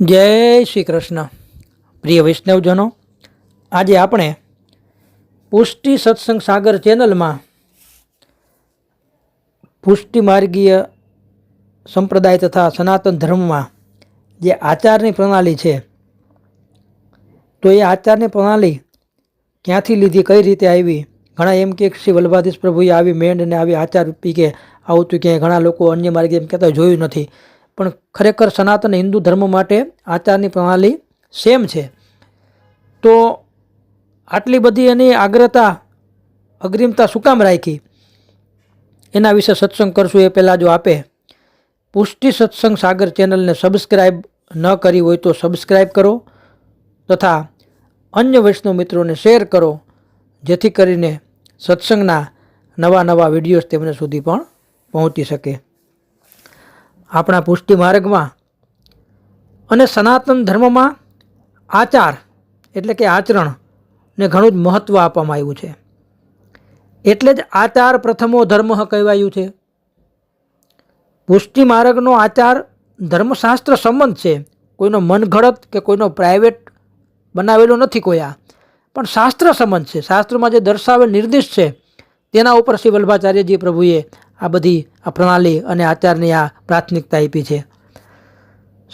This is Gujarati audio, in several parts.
જય શ્રી કૃષ્ણ. પ્રિય વૈષ્ણવજનો, આજે આપણે પુષ્ટિ સત્સંગ સાગર ચેનલમાં પુષ્ટિ માર્ગીય સંપ્રદાય તથા સનાતન ધર્મમાં જે આચારની પ્રણાલી છે, તો એ આચારની પ્રણાલી ક્યાંથી લીધી, કઈ રીતે આવી? ઘણા એમ કે શ્રી વલ્લભાધીશ પ્રભુએ આવી મેંડ અને આવી આચાર રૂપી કે આવું ક્યાંય ઘણા લોકો અન્ય માર્ગે એમ કહેતા જોયું નથી. પણ ખરેખર સનાતન હિન્દુ ધર્મ માટે આચારની પ્રણાલી સેમ છે. તો આટલી બધી એની આગ્રતા, અગ્રિમતા શું કામ રાખી? એના વિશે સત્સંગ કરશું એ પહેલાં જો આપે. પુષ્ટિ સત્સંગ સાગર ચેનલને સબસ્ક્રાઈબ ન કરી હોય તો સબસ્ક્રાઈબ કરો તથા અન્ય વૈષ્ણવ મિત્રોને શેર કરો, જેથી કરીને સત્સંગના નવા નવા વિડીયોઝ તેમને સુધી પણ પહોંચી શકે. આપણા પુષ્ટિ માર્ગમાં અને સનાતન ધર્મમાં આચાર એટલે કે આચરણને ઘણું જ મહત્ત્વ આપવામાં આવ્યું છે. એટલે જ આચાર પ્રથમો ધર્મ કહેવાયું છે. પુષ્ટિ માર્ગનો આચાર ધર્મશાસ્ત્ર સંબંધ છે. કોઈનો મનઘડત કે કોઈનો પ્રાઇવેટ બનાવેલો નથી કોઈ આ. પણ શાસ્ત્ર સંબંધ છે. શાસ્ત્રમાં જે દર્શાવેલ નિર્દેશ છે, તેના ઉપર શ્રી વલ્ભાચાર્યજી પ્રભુએ આ બધી આ પ્રણાલી અને આચારની આ પ્રાથમિકતા આપી છે.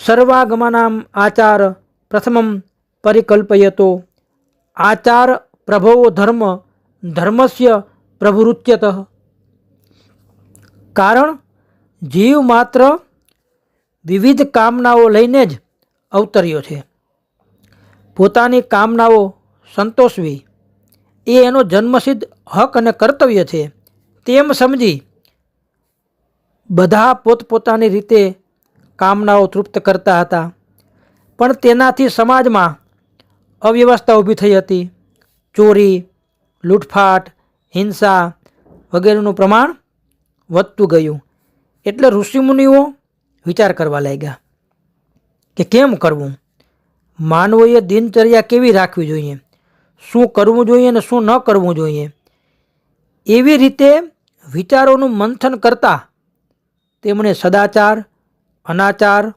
સર્વાગમાનામ આચાર પ્રથમમ પરિકલ્પયતો. આચાર પ્રભવો ધર્મ, ધર્મસ્ય પ્રભુરુચ્યત કારણ જીવ માત્ર વિવિધ કામનાઓ લઈને જ અવતર્યો છે. પોતાની કામનાઓ સંતોષવી એ એનો જન્મસિદ્ધ હક અને કર્તવ્ય છે. તેમ સમજી બધા પોતપોતાની રીતે કામનાઓ તૃપ્ત કરતા હતા. પણ તેનાથી સમાજમાં અવ્યવસ્થા ઊભી થઈ હતી. ચોરી, લૂંટફાટ, હિંસા વગેરેનું પ્રમાણ વધતું ગયું. એટલે ઋષિમુનિઓ વિચાર કરવા લાગ્યા કે કેમ કરવું? માનવોએ દિનચર્યા કેવી રાખવી જોઈએ? શું કરવું જોઈએ અને શું ન કરવું જોઈએ? એવી રીતે વિચારોનું મંથન કરતાં તેમણે સદાચાર, અનાચાર,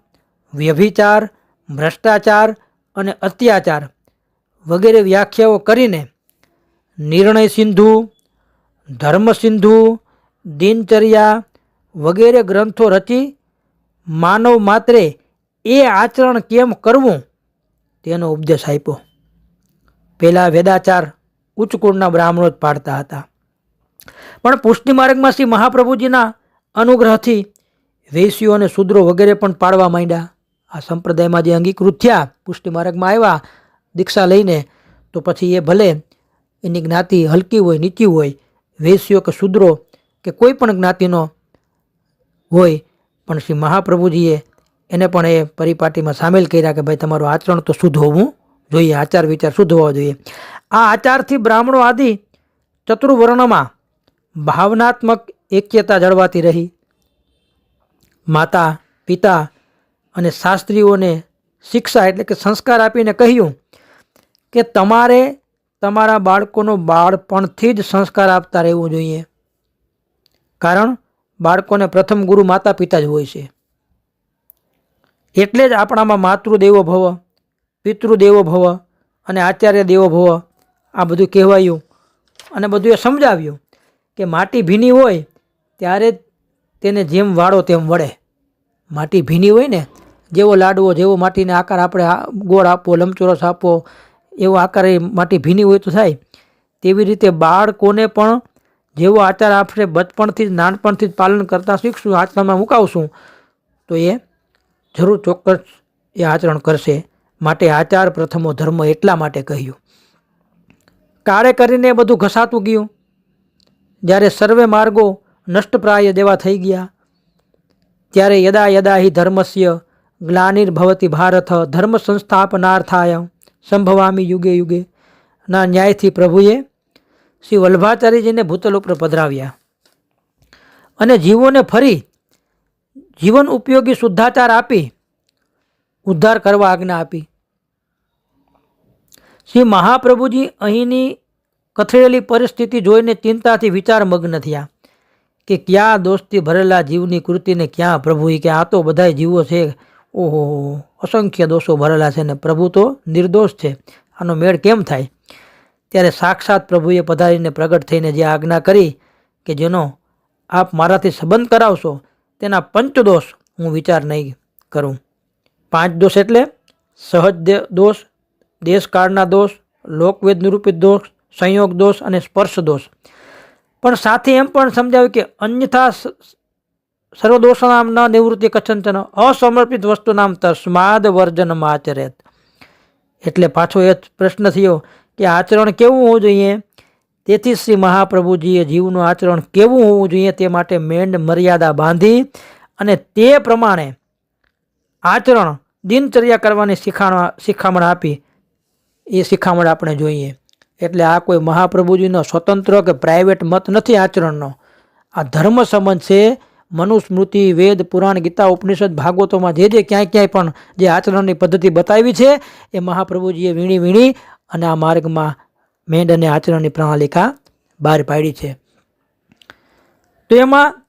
વ્યભિચાર, ભ્રષ્ટાચાર અને અત્યાચાર વગેરે વ્યાખ્યાઓ કરીને નિર્ણય સિંધુ, ધર્મ સિંધુ, દિનચર્યા વગેરે ગ્રંથો રચી માનવ માત્રે એ આચરણ કેમ કરવું તેનો ઉપદેશ આપ્યો. પહેલાં વેદાચાર ઉચ્ચ કુળના બ્રાહ્મણો જ પાડતા હતા. પણ પુષ્ટિ માર્ગમાં શ્રી મહાપ્રભુજીના અનુગ્રહથી વૈશ્યો અને શૂદ્રો વગેરે પણ પાળવા માંડ્યા. આ સંપ્રદાયમાં જે અંગીકૃત થયા, પુષ્ટિ માર્ગમાં આવ્યા, દીક્ષા લઈને તો પછી એ ભલે એની જ્ઞાતિ હલકી હોય, નીચી હોય વેશ્યો કે શૂદ્રો કે કોઈ પણ જ્ઞાતિનો હોય, પણ શ્રી મહાપ્રભુજીએ એને પણ એ પરિપાટીમાં સામેલ કર્યા કે ભાઈ તમારું આચરણ તો શુદ્ધ હોવું જોઈએ, આચાર વિચાર શુદ્ધ હોવા જોઈએ. આ આચારથી બ્રાહ્મણો આદિ ચતુર્વર્ણમાં ભાવનાત્મક એક્યતા જળવાતી રહી. માતા, પિતા અને શાસ્ત્રીઓને શિક્ષા એટલે કે સંસ્કાર આપીને કહ્યું કે તમારે તમારા બાળકોનો બાળપણથી જ સંસ્કાર આપતા રહેવું જોઈએ. કારણ બાળકોને પ્રથમ ગુરુ માતા, પિતા જ હોય છે. એટલે જ આપણામાં માતૃદેવો ભવ, પિતૃદેવો ભવ અને આચાર્ય દેવો ભવ આ બધું કહેવાયું. અને બધું એ સમજાવ્યું કે માટી ભીની હોય ત્યારે તેને જેમ વાળો તેમ વળે. માટી ભીની હોય ને, જેવો લાડવો, જેવો માટીને આકાર આપણે ગોળ આપવો, લંબચોરસ આપવો, એવો આકાર એ માટી ભીની હોય તો થાય. તેવી રીતે બાળકોને પણ જેવો આચાર આપણે બચપણથી જ, નાનપણથી જ પાલન કરતાં શીખશું આચરણમાં મુકાવશું, તો એ જરૂર ચોક્કસ એ આચરણ કરશે. માટે આચાર પ્રથમો ધર્મ એટલા માટે કહ્યું. કાળે કરીને બધું ઘસાતું ગયું. જ્યારે સર્વે માર્ગો નષ્ટપ્રાય જેવા થઈ ગયા. ત્યારે યદા યદા હિ ધર્મસ્ય ગ્લાનિર્ભવતી ભારત ધર્મ સંસ્થાપનાર્થાય સંભવામી યુગે યુગે. ના ન્યાયથી પ્રભુએ શ્રી વલ્ભાચાર્યજીને ભૂતલ ઉપર પધરાવ્યા. અને જીવોને ફરી જીવન ઉપયોગી શુદ્ધાચાર આપી ઉદ્ધાર કરવા આજ્ઞા આપી. શ્રી મહાપ્રભુજી અહીંની કથળેલી પરિસ્થિતિ જોઈને ચિંતાથી વિચારમગ્ન થયા. કે ક્યાં દોસ્તી ભરેલા જીવની કૃતિને ક્યાં પ્રભુ કે આ તો બધા જીવો છે. ઓહો, અસંખ્ય દોષો ભરેલા છે ને પ્રભુ તો નિર્દોષ છે. આનો મેળ કેમ થાય? ત્યારે સાક્ષાત પ્રભુએ પધારીને પ્રગટ થઈને જે આજ્ઞા કરી કે જેનો આપ મારાથી સંબંધ કરાવશો, તેના પંચદોષ હું વિચાર નહીં કરું. પાંચ દોષ એટલે સહજ દોષ, દેશકાળના દોષ લોકવેદ નિરૂપિત દોષ, સંયોગ દોષ અને સ્પર્શ દોષ. પણ સાથે એમ પણ સમજાવ્યું કે અન્યથા સર્વદોષનામ ન નિવૃત્તિ કચ્છંચન અસમર્પિત વસ્તુનામ તસ્માદ વર્જન આચરેત એટલે પાછો એ પ્રશ્ન થયો કે આચરણ કેવું હોવું જોઈએ? તેથી શ્રી મહાપ્રભુજીએ જીવનું આચરણ કેવું હોવું જોઈએ તે માટે મેંડ મર્યાદા બાંધી અને તે પ્રમાણે આચરણ દિનચર્યા કરવાની શિખામણ શિખામણ આપી. એ શિખામણ આપણે જોઈએ. એટલે આ કોઈ મહાપ્રભુજીનો સ્વતંત્ર કે પ્રાઇવેટ મત નથી આચરણનો. આ ધર્મ સંબંધ છે, મનુસ્મૃતિ, વેદ, પુરાણ, ગીતા, ઉપનિષદ, ભાગવતોમાં જે જે ક્યાંય ક્યાંય પણ જે આચરણની પદ્ધતિ બતાવી છે, એ મહાપ્રભુજીએ વીણી વીણી અને આ માર્ગમાં મેંડ અને આચરણની પ્રણાલિકા બહાર પાડી છે. તો એમાં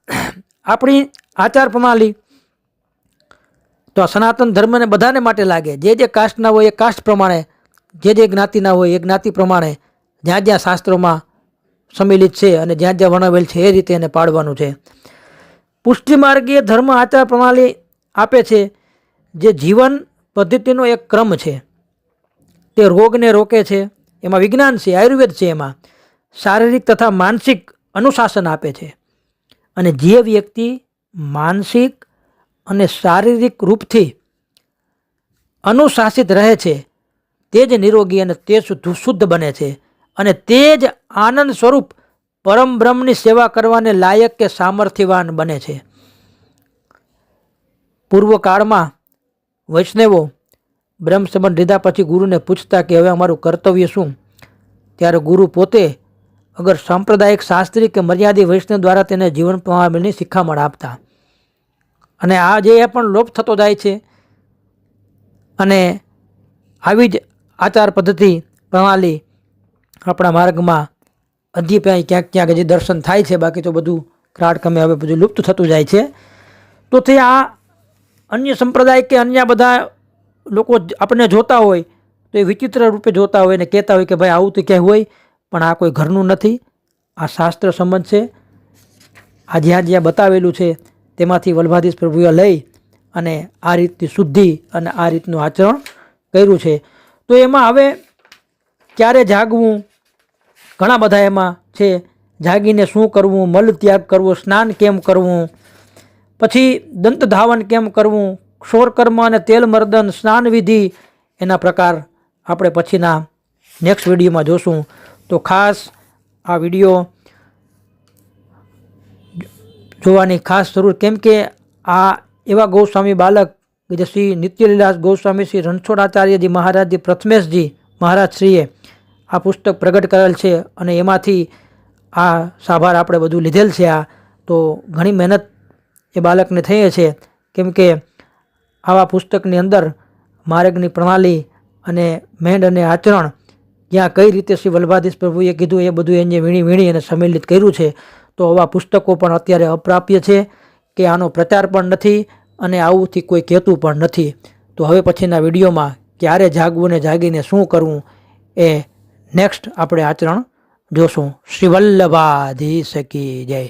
આપણી આચાર પ્રણાલી તો સનાતન ધર્મને બધાને માટે લાગે. જે જે કાસ્ટના હોય એ કાસ્ટ પ્રમાણે જે જે જ્ઞાતિના હોય, એ જ્ઞાતિ પ્રમાણે જ્યાં જ્યાં શાસ્ત્રોમાં સંમિલિત છે અને જ્યાં જ્યાં વર્ણવેલ છે, એ રીતે એને પાડવાનું છે. પુષ્ટિ માર્ગીય ધર્મ આચાર પ્રણાલી આપે છે, જે જીવન પદ્ધતિનો એક ક્રમ છે. તે રોગને રોકે છે, એમાં વિજ્ઞાન છે, આયુર્વેદ છે એમાં. શારીરિક તથા માનસિક અનુશાસન આપે છે. અને જે વ્યક્તિ માનસિક અને શારીરિક રૂપથી અનુશાસિત રહે છે તે જ નિરોગી અને તે શુદ્ધ બને છે. અને તે જ આનંદ સ્વરૂપ પરમ બ્રહ્મની સેવા કરવાને લાયક કે સામર્થ્યવાન બને છે. પૂર્વકાળમાં વૈષ્ણવો બ્રહ્મ સંબંધ લીધા પછી ગુરુને પૂછતા કે હવે અમારું કર્તવ્ય શું? ત્યારે ગુરુ પોતે અગર સાંપ્રદાયિક શાસ્ત્રી કે મર્યાદિત વૈષ્ણવ દ્વારા તેને જીવન પ્રણાલીની શિખામણ આપતા. અને આ જે પણ લોપ થતો જાય છે અને આવી જ આચાર પદ્ધતિ, પ્રણાલી આપણા માર્ગમાં અધ્યાપય ક્યાંક ક્યાંક હજી દર્શન થાય છે, બાકી તો બધું ક્રાડકમે હવે બધું લુપ્ત થતું જાય છે. તો તે આ અન્ય સંપ્રદાય કે અન્ય બધા લોકો જ આપણને જોતા હોય, તો એ વિચિત્ર રૂપે જોતા હોય ને કહેતા હોય કે ભાઈ આવું તો ક્યાંય હોય, પણ આ કોઈ ઘરનું નથી. આ શાસ્ત્ર સંબંધ છે. આ જ્યાં જ્યાં બતાવેલું છે, તેમાંથી વલ્ભાધીશ પ્રભુએ લઈ અને આ રીતની શુદ્ધિ અને આ રીતનું આચરણ કર્યું છે. તો એમાં હવે ક્યારે જાગવું? ઘણા બધા એમાં છે. જાગીને શું કરવું? મલ ત્યાગ કરવો, સ્નાન કેમ કરવું? પછી દંત ધાવન કેમ કરવું? ક્ષોરકર્મ અને તેલ મર્દન, સ્નાન વિધિ, એના પ્રકાર આપણે પછીના નેક્સ્ટ વિડીયોમાં જોશું. તો ખાસ આ વીડિયો જોવાની ખાસ જરૂર, કેમ કે આ એવા ગૌસ્વામી બાલક કે શ્રી નિત્યલીલાસ ગોસ્વામી શ્રી રણછોડાચાર્યજી મહારાજજી પ્રથમેશજી મહારાજશ્રીએ આ પુસ્તક પ્રગટ કરેલ છે અને એમાંથી આ સાભાર આપણે બધું લીધેલ છે આ. તો ઘણી મહેનત એ બાળકને થઈ છે. કેમ કે આવા પુસ્તકની અંદર માર્ગની પ્રણાલી અને મેંડ અને આચરણ જ્યાં કઈ રીતે શ્રી વલ્ભાધીશ પ્રભુએ કીધું એ બધું એને વીણી વીણી અને સંમેલિત કર્યું છે. તો આવા પુસ્તકો પણ અત્યારે અપ્રાપ્ય છે કે આનો પ્રચાર પણ નથી. અને આવુંથી કોઈ કહેતું પણ નથી. તો હવે પછીના વિડીયોમાં ક્યારે જાગવું ને જાગીને શું કરવું એ નેક્સ્ટ આપણે આચરણ જોશું. શ્રી શકી જય.